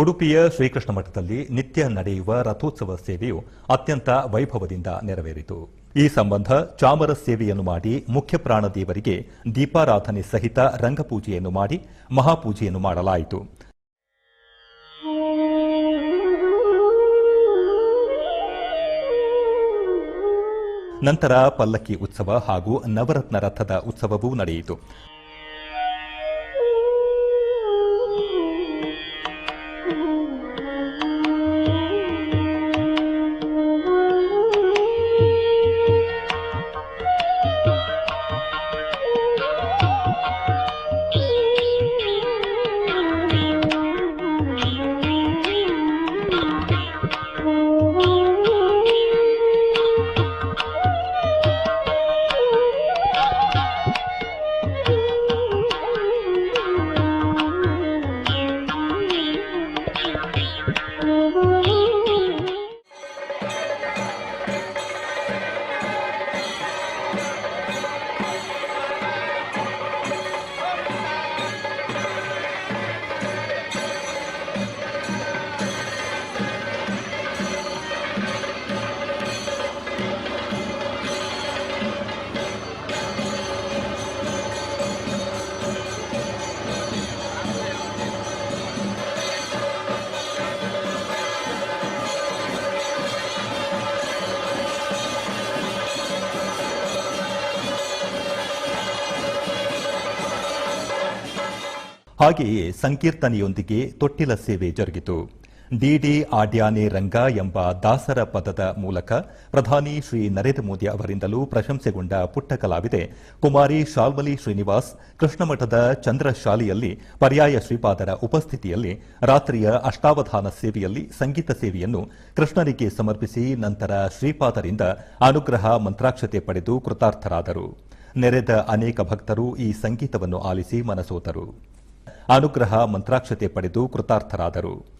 ಉಡುಪಿಯ ಶ್ರೀಕೃಷ್ಣ ಮಠದಲ್ಲಿ ನಿತ್ಯ ನಡೆಯುವ ರಥೋತ್ಸವ ಸೇವೆಯು ಅತ್ಯಂತ ವೈಭವದಿಂದ ನೆರವೇರಿತು. ಈ ಸಂಬಂಧ ಚಾಮರ ಸೇವೆಯನ್ನು ಮಾಡಿ ಮುಖ್ಯ ಪ್ರಾಣ ದೇವರಿಗೆ ದೀಪಾರಾಧನೆ ಸಹಿತ ರಂಗಪೂಜೆಯನ್ನು ಮಾಡಿ ಮಹಾಪೂಜೆಯನ್ನು ಮಾಡಲಾಯಿತು. ನಂತರ ಪಲ್ಲಕ್ಕಿ ಉತ್ಸವ ಹಾಗೂ ನವರತ್ನ ರಥದ ಉತ್ಸವವೂ ನಡೆಯಿತು. ಹಾಗೆಯೇ ಸಂಕೀರ್ತನೆಯೊಂದಿಗೆ ತೊಟ್ಟಿಲ ಸೇವೆ ಜರುಗಿತು. ಡಿಡಿ ಆಡ್ಯಾನೆ ರಂಗ ಎಂಬ ದಾಸರ ಪದದ ಮೂಲಕ ಪ್ರಧಾನಿ ಶ್ರೀ ನರೇಂದ್ರ ಮೋದಿ ಅವರಿಂದಲೂ ಪ್ರಶಂಸೆಗೊಂಡ ಪುಟ್ಟ ಕಲಾವಿದೆ ಕುಮಾರಿ ಶಾಲ್ಮಲಿ ಶ್ರೀನಿವಾಸ್, ಕೃಷ್ಣಮಠದ ಚಂದ್ರಶಾಲೆಯಲ್ಲಿ ಪರ್ಯಾಯ ಶ್ರೀಪಾದರ ಉಪಸ್ಥಿತಿಯಲ್ಲಿ, ರಾತ್ರಿಯ ಅಷ್ಟಾವಧಾನ ಸೇವೆಯಲ್ಲಿ ಸಂಗೀತ ಸೇವೆಯನ್ನು ಕೃಷ್ಣನಿಗೆ ಸಮರ್ಪಿಸಿ ನಂತರ ಶ್ರೀಪಾದರಿಂದ ಅನುಗ್ರಹ ಮಂತ್ರಾಕ್ಷತೆ ಪಡೆದು ಕೃತಾರ್ಥರಾದರು. ನೆರೆದ ಅನೇಕ ಭಕ್ತರು ಈ ಸಂಗೀತವನ್ನು ಆಲಿಸಿ ಮನಸೋತರು. ಅನುಗ್ರಹ ಮಂತ್ರಾಕ್ಷತೆ ಪಡೆದು ಕೃತಾರ್ಥರಾದರು.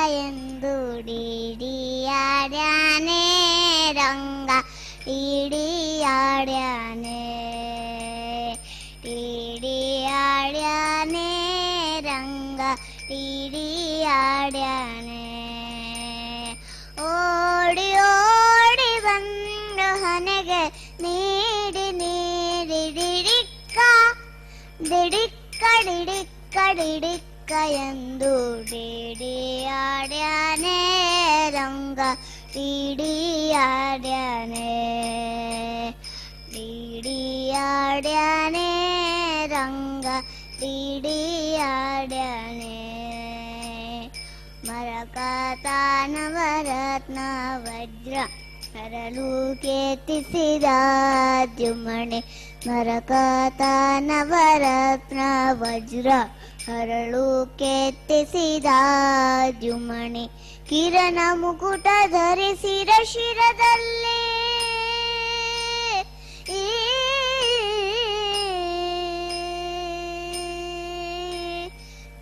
ಎಂದು ಡಿಡಿಯಾಡ್ಯಾನೆ ರಂಗ ಡಿಡಿಯಾಡ್ಯಾನೆ ಡಿಡಿಯಾಡ್ಯಾನೆ ರಂಗ ಡಿಡಿಯಾಡ್ಯಾನೆ ದಿಡಿಕ್ಕ ಡಿಡಿಕ್ಕ ಡಿಡಿಕ್ಕ ಎಂದು ಡಿಡಿಯಾಡ್ಯಾನೆ ರಂಗ ಡಿಡಿಯಾಡ್ಯಾನೆ ಕೇತಿಸಿದ ದ್ಯುಮಣೆ ಮರಕಾತ ನವರತ್ನ ವಜ್ರ ಹರಳು ಕೇತಿಸಿದ ಜುಮಣೆ ಕಿರಣ ಮುಕುಟ ಧರಿಸಿರ ಶಿರದಲ್ಲಿ.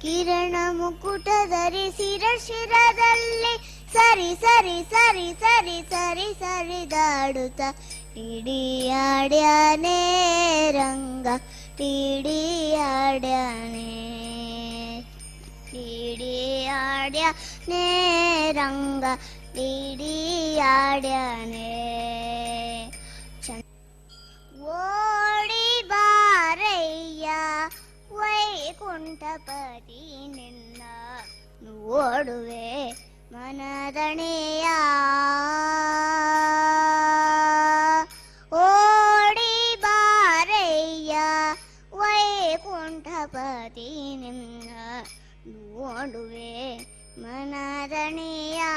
ಕಿರಣ ಮುಕುಟ ಧರಿಸಿರ ಶಿರದಲ್ಲಿ. ಸರಿ ಸರಿ ಸರಿ ಸರಿ ಸರಿ ಸರಿದಾಡುತ್ತ ಟಿಡಿಯಾಡ್ಯಾನೆ ರಂಗ ಟಿಡಿಯಾಡ್ಯಾನೆ ಟಿಡಿಯಾಡ್ಯಾನೆ ರಂಗ ಟಿಡಿಯಾಡ್ಯಾನೆ ಚಂದ ಓಡಿ ಬಾರಯ್ಯ ವೈಕುಂಠಪತಿ ನಿನ್ನ ನೋಡುವೆ மனதனேயா ஓடி பாரையா வைகுண்டபதி நின்ன? நோடுவே மனதனேயா